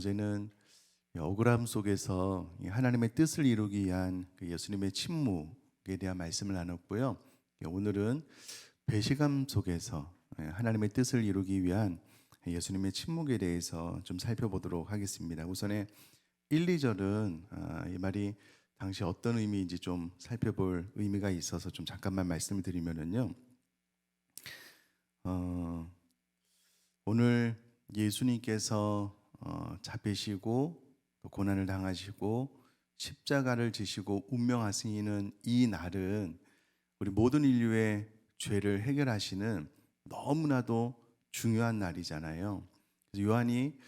어제는 이 억울함 속에서 이 하나님의 뜻을 이루기 위한 그 예수님의 침묵에 대한 말씀을 나눴고요. 예, 오늘은 배시감 속에서 예, 하나님의 뜻을 이루기 위한 예수님의 침묵에 대해서 좀 살펴보도록 하겠습니다. 우선에 1, 2절은 아, 이 말이 당시 어떤 의미인지 좀 살펴볼 의미가 있어서 좀 잠깐만 말씀을 드리면은요. 어, 오늘 예수님께서 어, 잡히시고 또 고난을 당하시고 십자가를 지시고 운명하시는 이 날은 우리 모든 인류의 죄를 해결하시는 너무나도 중요한 날이잖아요. 요한이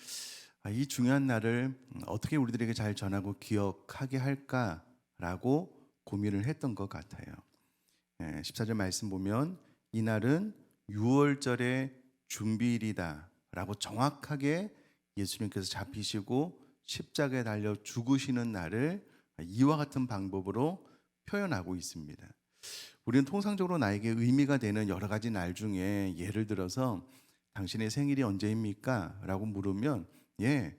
아, 이 중요한 날을 어떻게 우리들에게 잘 전하고 기억하게 할까라고 고민을 했던 것 같아요. 예, 14절 말씀 보면 이 날은 6월절의 준비일이다 라고 정확하게 예수님께서 잡히시고 십자가에 달려 죽으시는 날을 이와 같은 방법으로 표현하고 있습니다. 우리는 통상적으로 나에게 의미가 되는 여러 가지 날 중에 예를 들어서 당신의 생일이 언제입니까? 라고 물으면 예,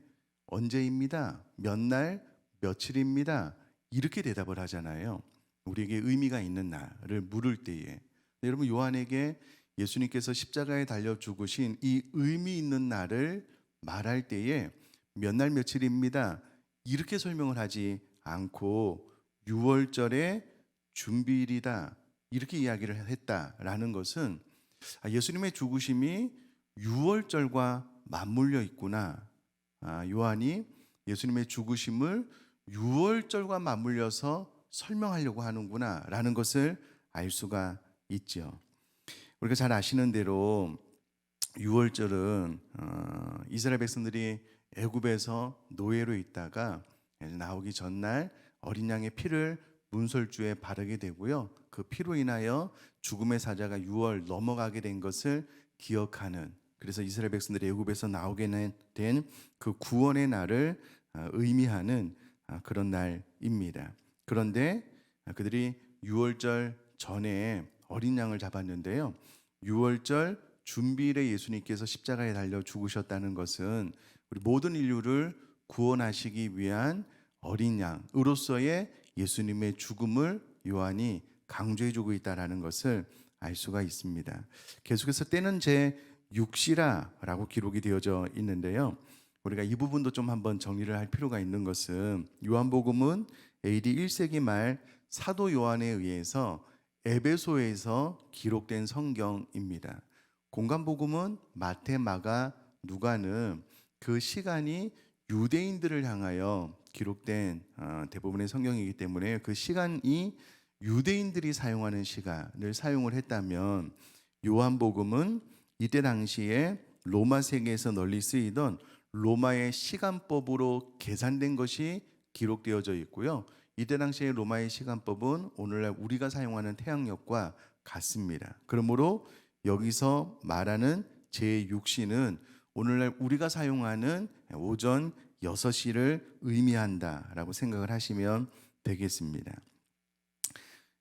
언제입니다. 몇 날, 며칠입니다. 이렇게 대답을 하잖아요. 우리에게 의미가 있는 날을 물을 때에. 네, 여러분 요한에게 예수님께서 십자가에 달려 죽으신 이 의미 있는 날을 말할 때에 몇 날 며칠입니다. 이렇게 설명을 하지 않고 6월절의 준비일이다. 이렇게 이야기를 했다라는 것은 아, 예수님의 죽으심이 6월절과 맞물려 있구나. 아, 요한이 예수님의 죽으심을 6월절과 맞물려서 설명하려고 하는구나라는 것을 알 수가 있죠. 우리가 잘 아시는 대로 6월절은 어, 이스라엘 백성들이 애굽에서 노예로 있다가 나오기 전날 어린 양의 피를 문설주에 바르게 되고요. 그 피로 인하여 죽음의 사자가 6월 넘어가게 된 것을 기억하는 그래서 이스라엘 백성들이 애굽에서 나오게 된 그 구원의 날을 어, 의미하는 아, 그런 날입니다. 그런데 그들이 6월절 전에 어린 양을 잡았는데요. 6월절 준비일에 예수님께서 십자가에 달려 죽으셨다는 것은 우리 모든 인류를 구원하시기 위한 어린 양으로서의 예수님의 죽음을 요한이 강조해 주고 있다라는 것을 알 수가 있습니다. 계속해서 때는 제 6시라라고 기록이 되어져 있는데요. 우리가 이 부분도 좀 한번 정리를 할 필요가 있는 것은 요한복음은 AD 1세기 말 사도 요한에 의해서 에베소에서 기록된 성경입니다. 공간복음은 마태, 마가, 누가는 그 시간이 유대인들을 향하여 기록된 어, 대부분의 성경이기 때문에 그 시간이 유대인들이 사용하는 시간을 사용을 했다면 요한복음은 이때 당시에 로마 세계에서 널리 쓰이던 로마의 시간법으로 계산된 것이 기록되어져 있고요. 이때 당시의 로마의 시간법은 오늘날 우리가 사용하는 태양력과 같습니다. 그러므로 여기서 말하는 제6시는 오늘날 우리가 사용하는 오전 6시를 의미한다라고 생각을 하시면 되겠습니다.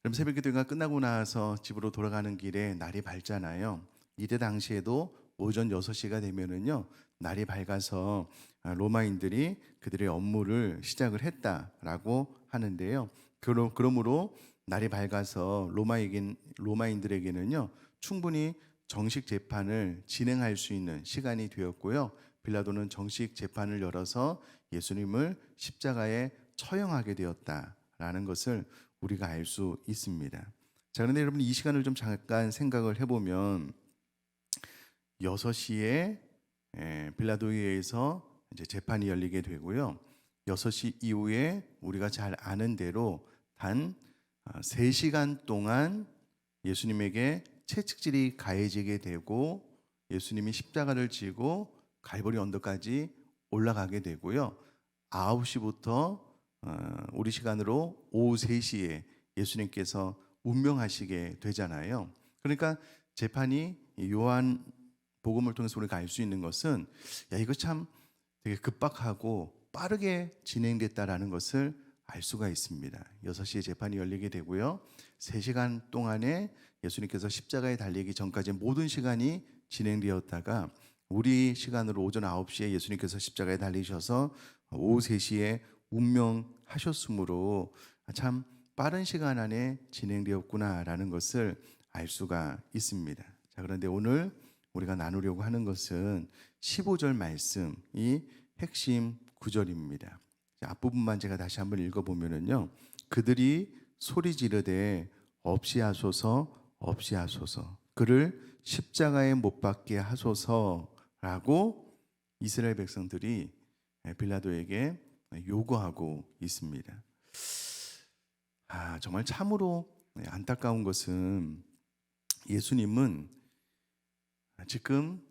그럼 새벽 기도가 끝나고 나서 집으로 돌아가는 길에 날이 밝잖아요. 이때 당시에도 오전 6시가 되면은요. 날이 밝아서 로마인들이 그들의 업무를 시작을 했다라고 하는데요. 그러므로 날이 밝아서 로마에겐 로마인들에게는요. 충분히 정식 재판을 진행할 수 있는 시간이 되었고요. 빌라도는 정식 재판을 열어서 예수님을 십자가에 처형하게 되었다라는 것을 우리가 알 수 있습니다. 자, 그런데 여러분 이 시간을 좀 잠깐 생각을 해보면 6시에 빌라도에 의해서 이제 재판이 열리게 되고요. 6시 이후에 우리가 잘 아는 대로 단 3시간 동안 예수님에게 채찍질이 가해지게 되고 예수님이 십자가를 지고 갈보리 언덕까지 올라가게 되고요. 9시부터 어, 우리 시간으로 오후 3시에 예수님께서 운명하시게 되잖아요. 그러니까 재판이 요한 복음을 통해서 우리가 알 수 있는 것은 야 이거 참 되게 급박하고 빠르게 진행됐다라는 것을 알 수가 있습니다. 6시에 재판이 열리게 되고요. 3시간 동안에 예수님께서 십자가에 달리기 전까지 모든 시간이 진행되었다가 우리 시간으로 오전 9시에 예수님께서 십자가에 달리셔서 오후 3시에 운명하셨으므로 참 빠른 시간 안에 진행되었구나라는 것을 알 수가 있습니다. 자, 그런데 오늘 우리가 나누려고 하는 것은 15절 말씀이 핵심 구절입니다. 자, 앞부분만 제가 다시 한번 읽어보면은요. 그들이 소리 지르되 없이 하소서 없이 하소서 그를 십자가에 못 박게 하소서라고 이스라엘 백성들이 빌라도에게 요구하고 있습니다. 아, 정말 참으로 안타까운 것은 예수님은 지금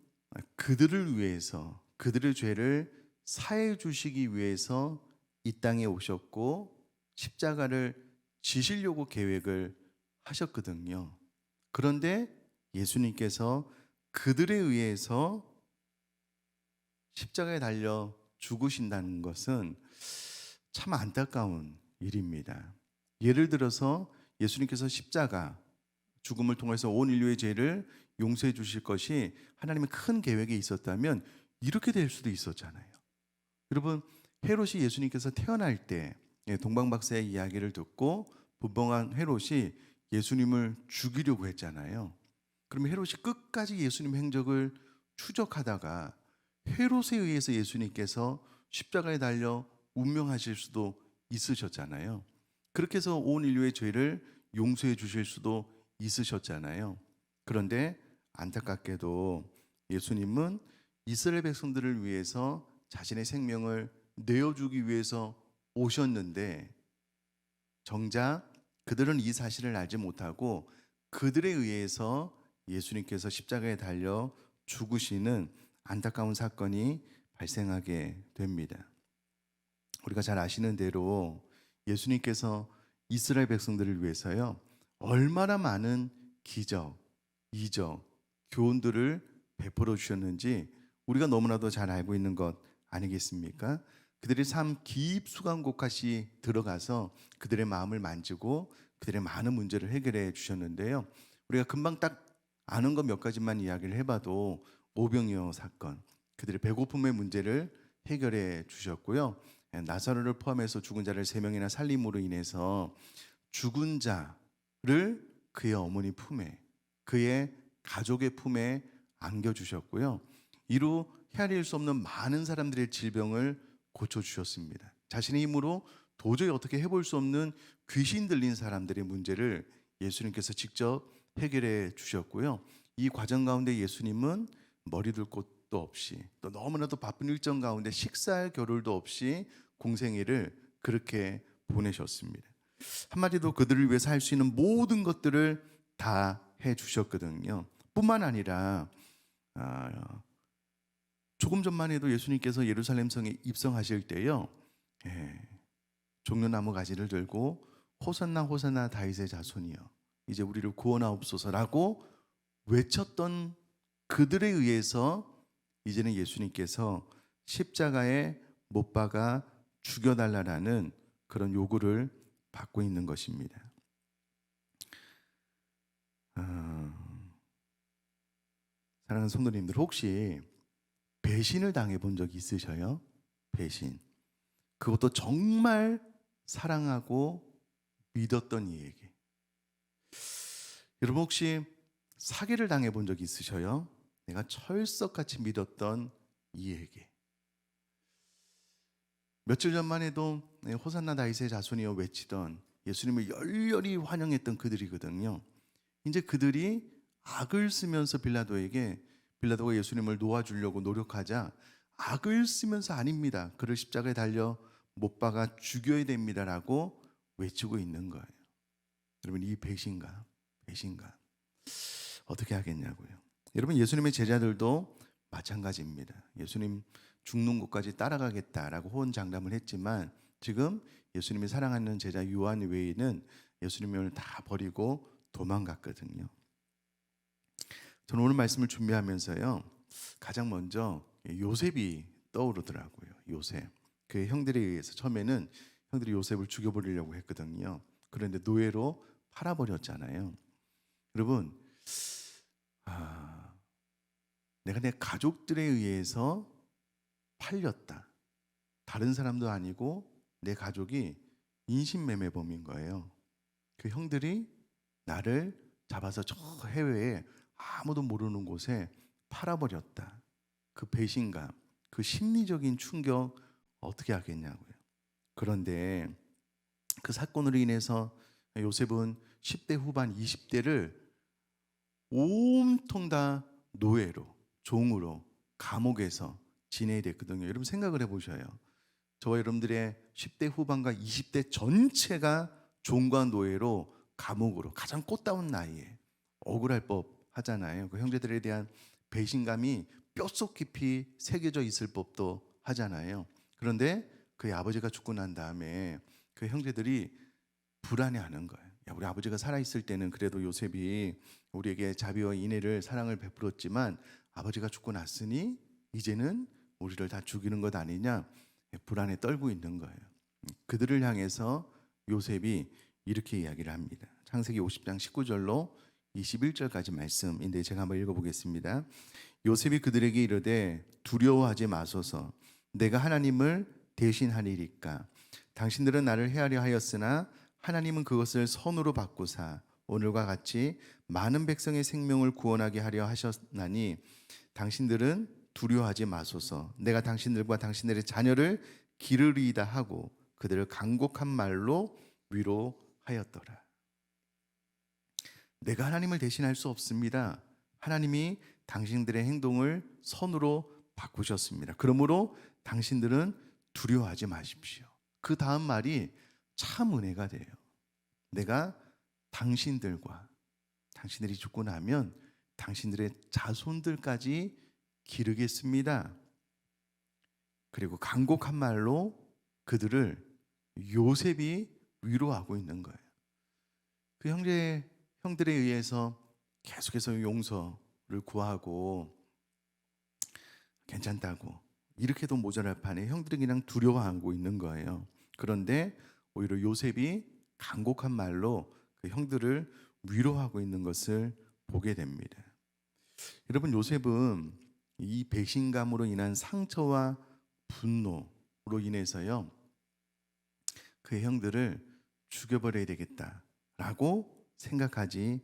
그들을 위해서 그들의 죄를 사해 주시기 위해서 이 땅에 오셨고 십자가를 지시려고 계획을 하셨거든요. 그런데 예수님께서 그들에 의해서 십자가에 달려 죽으신다는 것은 참 안타까운 일입니다. 예를 들어서 예수님께서 십자가 죽음을 통해서 온 인류의 죄를 용서해 주실 것이 하나님의 큰 계획에 있었다면 이렇게 될 수도 있었잖아요. 여러분 헤롯이 예수님께서 태어날 때 예, 동방박사의 이야기를 듣고 분봉한 헤롯이 예수님을 죽이려고 했잖아요. 그러면 헤롯이 끝까지 예수님 행적을 추적하다가 헤롯에 의해서 예수님께서 십자가에 달려 운명하실 수도 있으셨잖아요. 그렇게 해서 온 인류의 죄를 용서해 주실 수도 있으셨잖아요. 그런데 안타깝게도 예수님은 이스라엘 백성들을 위해서 자신의 생명을 내어주기 위해서 오셨는데 정작 그들은 이 사실을 알지 못하고 그들에 의해서 예수님께서 십자가에 달려 죽으시는 안타까운 사건이 발생하게 됩니다. 우리가 잘 아시는 대로 예수님께서 이스라엘 백성들을 위해서요 얼마나 많은 기적, 이적, 교훈들을 베풀어 주셨는지 우리가 너무나도 잘 알고 있는 것 아니겠습니까? 그들의 삶 깊숙한 곳까지 들어가서 그들의 마음을 만지고 그들의 많은 문제를 해결해 주셨는데요. 우리가 금방 딱 아는 것 몇 가지만 이야기를 해봐도 오병이어 사건, 그들의 배고픔의 문제를 해결해 주셨고요. 나사로를 포함해서 죽은 자를 세 명이나 살림으로 인해서 죽은 자를 그의 어머니 품에, 그의 가족의 품에 안겨 주셨고요. 이로 헤아릴 수 없는 많은 사람들의 질병을 고쳐 주셨습니다. 자신의 힘으로 도저히 어떻게 해볼 수 없는 귀신 들린 사람들의 문제를 예수님께서 직접 해결해 주셨고요. 이 과정 가운데 예수님은 머리 둘 곳도 없이 또 너무나도 바쁜 일정 가운데 식사할 겨를도 없이 공생애를 그렇게 보내셨습니다. 한마디로 그들을 위해서 할 수 있는 모든 것들을 다 해 주셨거든요. 뿐만 아니라 아, 조금 전만 해도 예수님께서 예루살렘 성에 입성하실 때요. 예, 종려나무 가지를 들고 호산나 호산나 다윗의 자손이여 이제 우리를 구원하옵소서라고 외쳤던 그들에 의해서 이제는 예수님께서 십자가에 못 박아 죽여달라는 그런 요구를 받고 있는 것입니다. 아, 사랑하는 성도님들 혹시 배신을 당해 본적 있으셔요? 배신. 그것도 정말 사랑하고 믿었던 이에게. 여러분 혹시 사기를 당해 본적 있으셔요? 내가 철석같이 믿었던 이에게. 며칠 전만 해도 네, 호산나 다윗의 자손이여 외치던 예수님을 열렬히 환영했던 그들이거든요. 이제 그들이 악을 쓰면서 빌라도에게 빌라도가 예수님을 놓아주려고 노력하자 악을 쓰면서 아닙니다. 그를 십자가에 달려 못 박아 죽여야 됩니다라고 외치고 있는 거예요. 여러분 이 배신감, 배신감 어떻게 하겠냐고요. 여러분 예수님의 제자들도 마찬가지입니다. 예수님 죽는 곳까지 따라가겠다라고 호언장담을 했지만 지금 예수님이 사랑하는 제자 요한 외에는 예수님을 다 버리고 도망갔거든요. 저는 오늘 말씀을 준비하면서요 가장 먼저 요셉이 떠오르더라고요. 요셉 그의 형들에 의해서 처음에는 형들이 요셉을 죽여버리려고 했거든요. 그런데 노예로 팔아버렸잖아요. 여러분, 아, 내가 내 가족들에 의해서 팔렸다. 다른 사람도 아니고 내 가족이 인신매매범인 거예요. 그 형들이 나를 잡아서 저 해외에 아무도 모르는 곳에 팔아버렸다. 그 배신감, 그 심리적인 충격 어떻게 하겠냐고요. 그런데 그 사건으로 인해서 요셉은 10대 후반 20대를 온통 다 노예로 종으로 감옥에서 지내야 됐거든요. 여러분 생각을 해보셔요. 저와 여러분들의 10대 후반과 20대 전체가 종과 노예로 감옥으로 가장 꽃다운 나이에 억울할 법 하잖아요. 그 형제들에 대한 배신감이 뼛속 깊이 새겨져 있을 법도 하잖아요. 그런데 그의 아버지가 죽고 난 다음에 그 형제들이 불안해하는 거예요. 야, 우리 아버지가 살아 있을 때는 그래도 요셉이 우리에게 자비와 인애를 사랑을 베풀었지만 아버지가 죽고 났으니 이제는 우리를 다 죽이는 것 아니냐 불안에 떨고 있는 거예요. 그들을 향해서 요셉이 이렇게 이야기를 합니다. 창세기 50장 19절로 21절까지 말씀인데 제가 한번 읽어보겠습니다. 요셉이 그들에게 이르되 두려워하지 마소서 내가 하나님을 대신하리리까 당신들은 나를 해하려 하였으나 하나님은 그것을 선으로 바꾸사 오늘과 같이 많은 백성의 생명을 구원하게 하려 하셨나니 당신들은 두려워하지 마소서 내가 당신들과 당신들의 자녀를 기르리이다 하고 그들을 간곡한 말로 위로하였더라. 내가 하나님을 대신할 수 없습니다. 하나님이 당신들의 행동을 선으로 바꾸셨습니다. 그러므로 당신들은 두려워하지 마십시오. 그 다음 말이 참 은혜가 돼요. 내가 당신들과 당신들이 죽고 나면 당신들의 자손들까지 기르겠습니다. 그리고 간곡한 말로 그들을 요셉이 위로하고 있는 거예요. 그 형제 형들에 의해서 계속해서 용서를 구하고 괜찮다고 이렇게도 모자랄 판에 형들이 그냥 두려워하고 있는 거예요. 그런데 오히려 요셉이 간곡한 말로 그 형들을 위로하고 있는 것을 보게 됩니다. 여러분 요셉은 이 배신감으로 인한 상처와 분노로 인해서요 그의 형들을 죽여버려야 되겠다라고 생각하지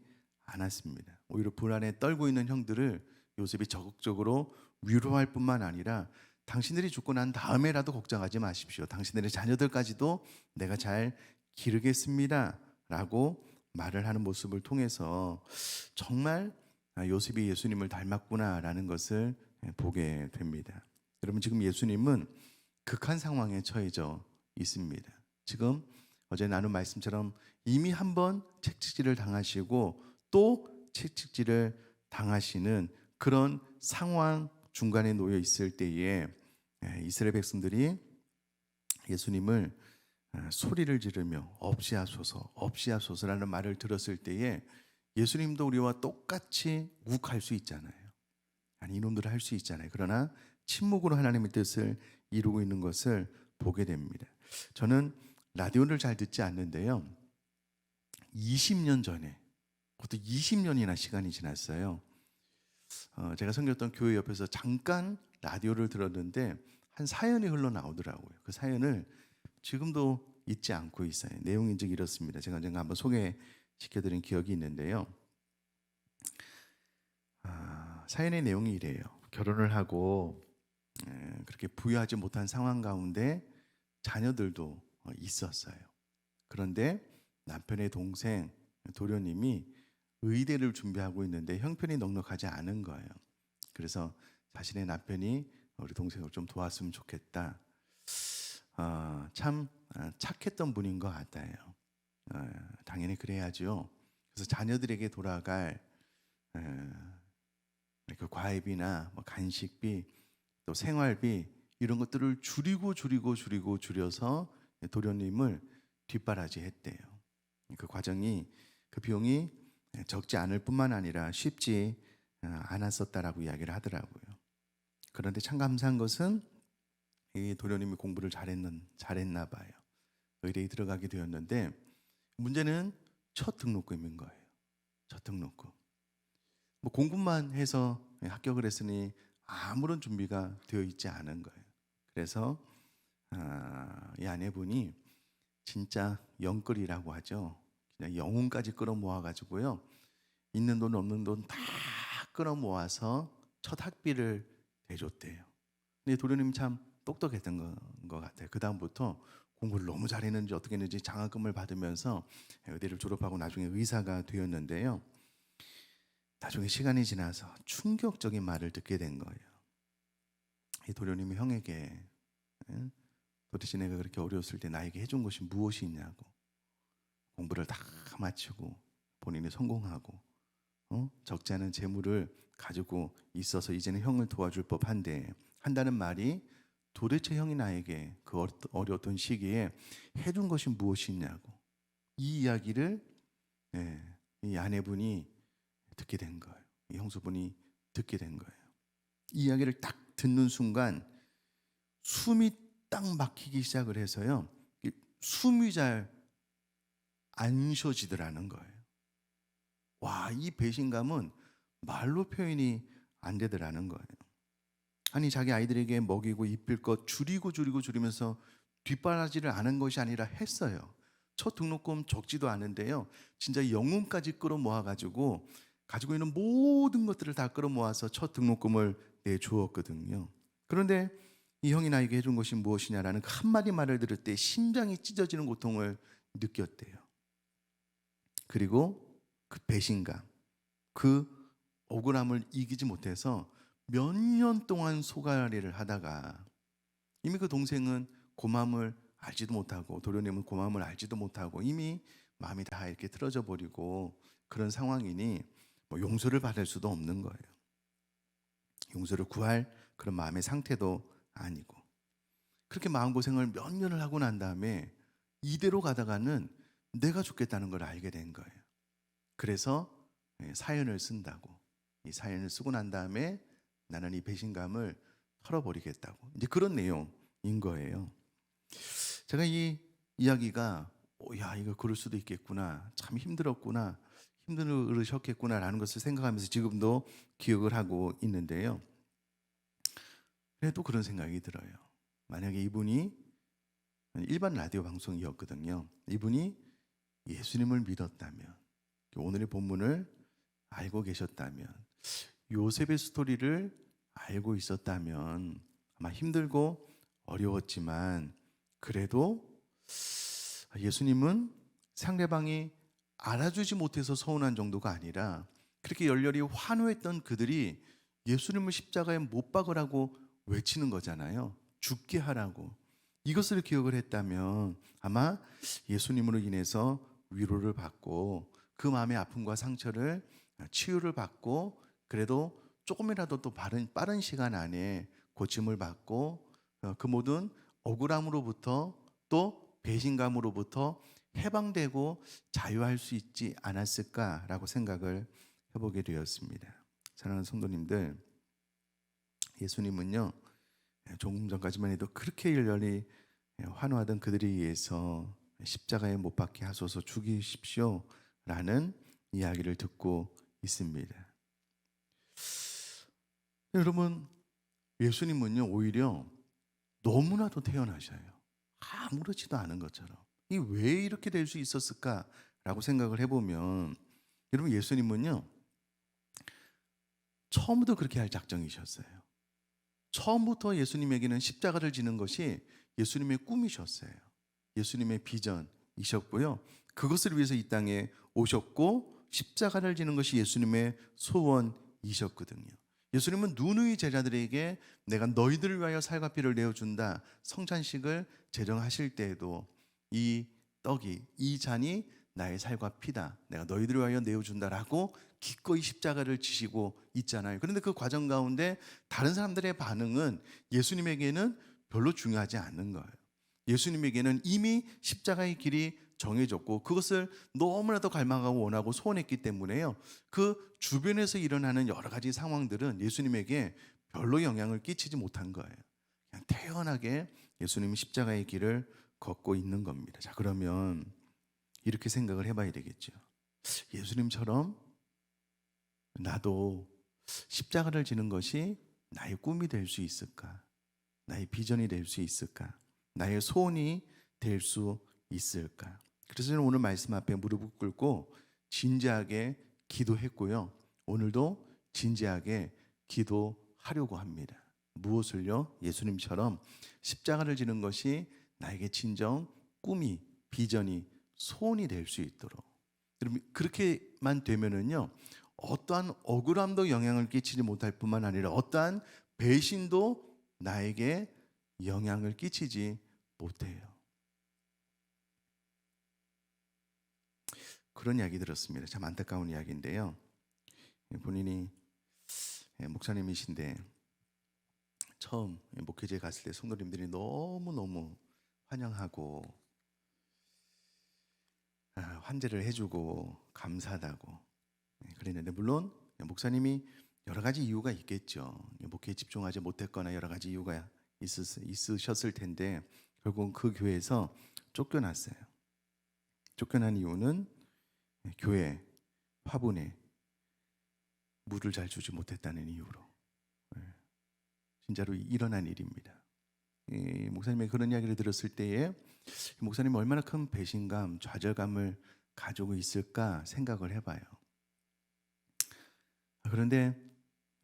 않았습니다. 오히려 불안에 떨고 있는 형들을 요셉이 적극적으로 위로할 뿐만 아니라 당신들이 죽고 난 다음에라도 걱정하지 마십시오. 당신들의 자녀들까지도 내가 잘 기르겠습니다 라고 말을 하는 모습을 통해서 정말 요셉이 예수님을 닮았구나라는 것을 보게 됩니다. 여러분 지금 예수님은 극한 상황에 처해져 있습니다. 지금 어제 나눈 말씀처럼 이미 한번 채찍질을 당하시고 또 채찍질을 당하시는 그런 상황 중간에 놓여 있을 때에 예, 이스라엘 백성들이 예수님을 아, 소리를 지르며 없이 하소서 없이 하소서라는 말을 들었을 때에 예수님도 우리와 똑같이 욱할 수 있잖아요. 아니 이놈들을 할 수 있잖아요. 그러나 침묵으로 하나님의 뜻을 이루고 있는 것을 보게 됩니다. 저는 라디오를 잘 듣지 않는데요. 20년 전에 그것도 20년이나 시간이 지났어요. 어, 제가 섬겼던 교회 옆에서 잠깐 라디오를 들었는데 한 사연이 흘러나오더라고요. 그 사연을 지금도 잊지 않고 있어요. 내용이 즉 이렇습니다. 제가 언젠가 한번 소개시켜드린 기억이 있는데요. 아, 사연의 내용이 이래요. 결혼을 하고 에, 그렇게 부유하지 못한 상황 가운데 자녀들도 어, 있었어요. 그런데 남편의 동생 도련님이 의대를 준비하고 있는데 형편이 넉넉하지 않은 거예요. 그래서 자신의 남편이 우리 동생을 좀 도왔으면 좋겠다. 어, 참 아, 착했던 분인 것 같아요. 어, 당연히 그래야죠. 그래서 자녀들에게 돌아갈 어, 그 과외비나 뭐 간식비 또 생활비 이런 것들을 줄이고 줄이고 줄이고 줄여서 도련님을 뒷바라지 했대요. 그 과정이 그 비용이 적지 않을 뿐만 아니라 쉽지 어, 않았었다라고 이야기를 하더라고요. 그런데 참 감사한 것은 이 도련님이 공부를 잘했는 잘했나 봐요. 의대에 들어가게 되었는데 문제는 첫 등록금인 거예요. 첫 등록금. 뭐 공부만 해서 합격을 했으니 아무런 준비가 되어 있지 않은 거예요. 그래서 아, 이 아내분이 진짜 영끌이라고 하죠. 그냥 영혼까지 끌어모아 가지고요. 있는 돈 없는 돈 다 끌어모아서 첫 학비를 대줬대요. 근데 도련님 참 똑똑했던 거- 것 같아요. 그 다음부터 공부를 너무 잘했는지 어떻게 했는지 장학금을 받으면서 의대를 졸업하고 나중에 의사가 되었는데요. 나중에 시간이 지나서 충격적인 말을 듣게 된 거예요. 이 도련님이 형에게 응? 도대체 내가 그렇게 어려웠을 때 나에게 해준 것이 무엇이 있냐고 공부를 다 마치고 본인이 성공하고 어? 적지 않은 재물을 가지고 있어서 이제는 형을 도와줄 법한데 한다는 말이 도대체 형이 나에게 그 어려- 어려웠던 시기에 해준 것이 무엇이 있냐고 이 이야기를 예, 이 아내분이 듣게 된 거예요. 이 형수분이 듣게 된 거예요. 이 이야기를 딱 듣는 순간 숨이 딱 막히기 시작을 해서요. 이 숨이 잘 안 쉬어지더라는 거예요. 와, 이 배신감은 말로 표현이 안 되더라는 거예요. 아니 자기 아이들에게 먹이고 입힐 것 줄이고 줄이고 줄이면서 뒷바라지를 않은 것이 아니라 했어요. 첫 등록금 적지도 않은데요. 진짜 영혼까지 끌어모아 가지고 가지고 있는 모든 것들을 다 끌어모아서 첫 등록금을 내주었거든요. 그런데 이 형이 나에게 해준 것이 무엇이냐라는 그 한마디 말을 들을 때 심장이 찢어지는 고통을 느꼈대요. 그리고 그 배신감, 그 억울함을 이기지 못해서 몇 년 동안 소가리를 하다가 이미 그 동생은 고마움을 알지도 못하고 도련님은 고마움을 알지도 못하고 이미 마음이 다 이렇게 틀어져 버리고 그런 상황이니 뭐 용서를 받을 수도 없는 거예요. 용서를 구할 그런 마음의 상태도 아니고 그렇게 마음 고생을 몇 년을 하고 난 다음에 이대로 가다가는 내가 죽겠다는 걸 알게 된 거예요. 그래서 예, 사연을 쓴다고 이 사연을 쓰고 난 다음에 나는 이 배신감을 털어버리겠다고 이제 그런 내용인 거예요. 제가 이 이야기가 오, 야 이거 그럴 수도 있겠구나 참 힘들었구나 힘들으셨겠구나라는 것을 생각하면서 지금도 기억을 하고 있는데요. 그래도 그런 생각이 들어요. 만약에 이분이 일반 라디오 방송이었거든요. 이분이 예수님을 믿었다면 오늘의 본문을 알고 계셨다면 요셉의 스토리를 알고 있었다면 아마 힘들고 어려웠지만 그래도 예수님은 상대방이 알아주지 못해서 서운한 정도가 아니라 그렇게 열렬히 환호했던 그들이 예수님을 십자가에 못 박으라고 외치는 거잖아요. 죽게 하라고. 이것을 기억을 했다면 아마 예수님으로 인해서 위로를 받고 그 마음의 아픔과 상처를 치유를 받고 그래도 조금이라도 또 빠른, 빠른 시간 안에 고침을 받고 어, 그 모든 억울함으로부터 또 배신감으로부터 해방되고 자유할 수 있지 않았을까라고 생각을 해보게 되었습니다. 사랑하는 성도님들, 예수님은요 조금 전까지만 해도 그렇게 열렬히 환호하던 그들에 의해서 십자가에 못 박게 하소서 죽이십시오라는 이야기를 듣고 있습니다. 여러분 예수님은요 오히려 너무나도 태어나셔요. 아무렇지도 않은 것처럼 이 왜 이렇게 될 수 있었을까라고 생각을 해보면 여러분 예수님은요 처음부터 그렇게 할 작정이셨어요. 처음부터 예수님에게는 십자가를 지는 것이 예수님의 꿈이셨어요. 예수님의 비전이셨고요. 그것을 위해서 이 땅에 오셨고 십자가를 지는 것이 예수님의 소원이셨거든요. 예수님은 누누이 제자들에게 내가 너희들을 위하여 살과 피를 내어준다 성찬식을 제정하실 때에도 이 떡이 이 잔이 나의 살과 피다 내가 너희들을 위하여 내어준다라고 기꺼이 십자가를 지시고 있잖아요. 그런데 그 과정 가운데 다른 사람들의 반응은 예수님에게는 별로 중요하지 않는 거예요. 예수님에게는 이미 십자가의 길이 정해졌고 그것을 너무나도 갈망하고 원하고 소원했기 때문에요. 그 주변에서 일어나는 여러 가지 상황들은 예수님에게 별로 영향을 끼치지 못한 거예요. 그냥 태연하게 예수님이 십자가의 길을 걷고 있는 겁니다. 자, 그러면 이렇게 생각을 해봐야 되겠죠. 예수님처럼 나도 십자가를 지는 것이 나의 꿈이 될 수 있을까? 나의 비전이 될 수 있을까? 나의 소원이 될 수 있을까? 그래서 저는 오늘 말씀 앞에 무릎을 꿇고 진지하게 기도했고요. 오늘도 진지하게 기도하려고 합니다. 무엇을요? 예수님처럼 십자가를 지는 것이 나에게 진정 꿈이 비전이 소원이 될 수 있도록. 그렇게만 되면은요. 어떠한 억울함도 영향을 끼치지 못할 뿐만 아니라 어떠한 배신도 나에게 영향을 끼치지 못해요. 그런 이야기 들었습니다. 참 안타까운 이야기인데요. 본인이 예, 목사님이신데 처음 목회지에 갔을 때 성도님들이 너무 너무 환영하고 아, 환대를 해주고 감사하다고 예, 그랬는데 물론 목사님이 여러 가지 이유가 있겠죠. 목회에 집중하지 못했거나 여러 가지 이유가 있으, 있으셨을 텐데 결국은 그 교회에서 쫓겨났어요. 쫓겨난 이유는 교회 화분에 물을 잘 주지 못했다는 이유로 예, 진짜로 일어난 일입니다. 이 목사님의 그런 이야기를 들었을 때에 목사님이 얼마나 큰 배신감, 좌절감을 가지고 있을까 생각을 해봐요. 그런데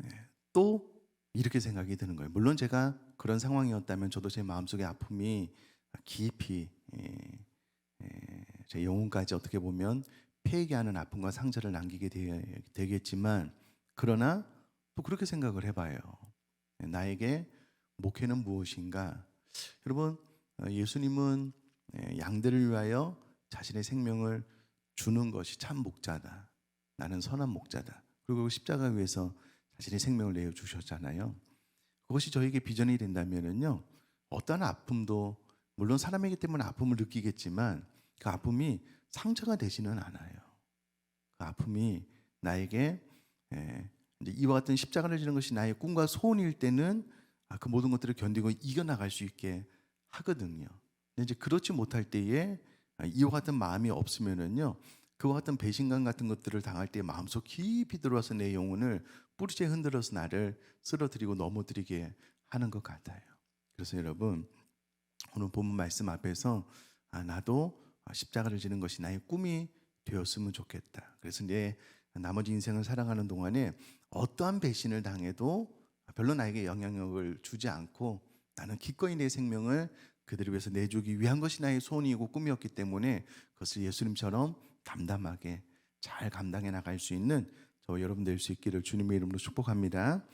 예, 또 이렇게 생각이 드는 거예요. 물론 제가 그런 상황이었다면 저도 제 마음속의 아픔이 깊이 예, 예, 제 영혼까지 어떻게 보면 폐기하는 아픔과 상처를 남기게 되, 되겠지만 그러나 또 그렇게 생각을 해봐요. 나에게 목회는 무엇인가? 여러분 어, 예수님은 예, 양들을 위하여 자신의 생명을 주는 것이 참 목자다. 나는 선한 목자다. 그리고 십자가 위에서 자신의 생명을 내어 주셨잖아요. 그것이 저에게 비전이 된다면은요. 어떠한 아픔도 물론 사람이기 때문에 아픔을 느끼겠지만 그 아픔이 상처가 되지는 않아요. 그 아픔이 나에게 예, 이와 같은 십자가를 지는 것이 나의 꿈과 소원일 때는 아, 그 모든 것들을 견디고 이겨나갈 수 있게 하거든요. 이제 그렇지 못할 때에 아, 이와 같은 마음이 없으면은요. 그와 같은 배신감 같은 것들을 당할 때 마음속 깊이 들어와서 내 영혼을 뿌리째 흔들어서 나를 쓰러뜨리고 넘어뜨리게 하는 것 같아요. 그래서 여러분 오늘 본문 말씀 앞에서 아, 나도 십자가를 지는 것이 나의 꿈이 되었으면 좋겠다. 그래서 내 나머지 인생을 살아가는 동안에 어떠한 배신을 당해도 별로 나에게 영향력을 주지 않고 나는 기꺼이 내 생명을 그들을 위해서 내주기 위한 것이 나의 소원이고 꿈이었기 때문에 그것을 예수님처럼 담담하게 잘 감당해 나갈 수 있는 저 여러분 될 수 있기를 주님의 이름으로 축복합니다.